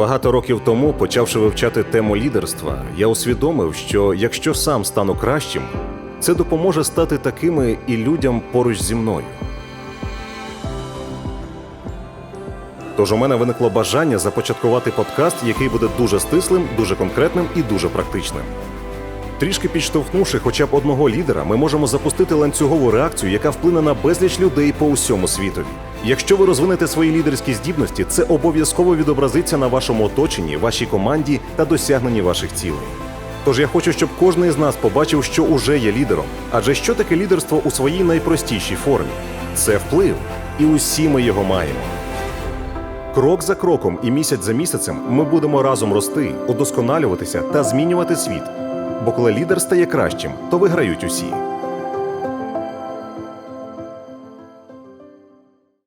Багато років тому, почавши вивчати тему лідерства, я усвідомив, що якщо сам стану кращим, це допоможе стати такими і людям поруч зі мною. Тож у мене виникло бажання започаткувати подкаст, який буде дуже стислим, дуже конкретним і дуже практичним. Трішки підштовхнувши хоча б одного лідера, ми можемо запустити ланцюгову реакцію, яка вплине на безліч людей по усьому світові. Якщо ви розвинете свої лідерські здібності, це обов'язково відобразиться на вашому оточенні, вашій команді та досягненні ваших цілей. Тож я хочу, щоб кожен із нас побачив, що уже є лідером. Адже що таке лідерство у своїй найпростішій формі? Це вплив, і усі ми його маємо. Крок за кроком і місяць за місяцем ми будемо разом рости, удосконалюватися та змінювати світ. Бо коли лідер стає кращим, то виграють усі.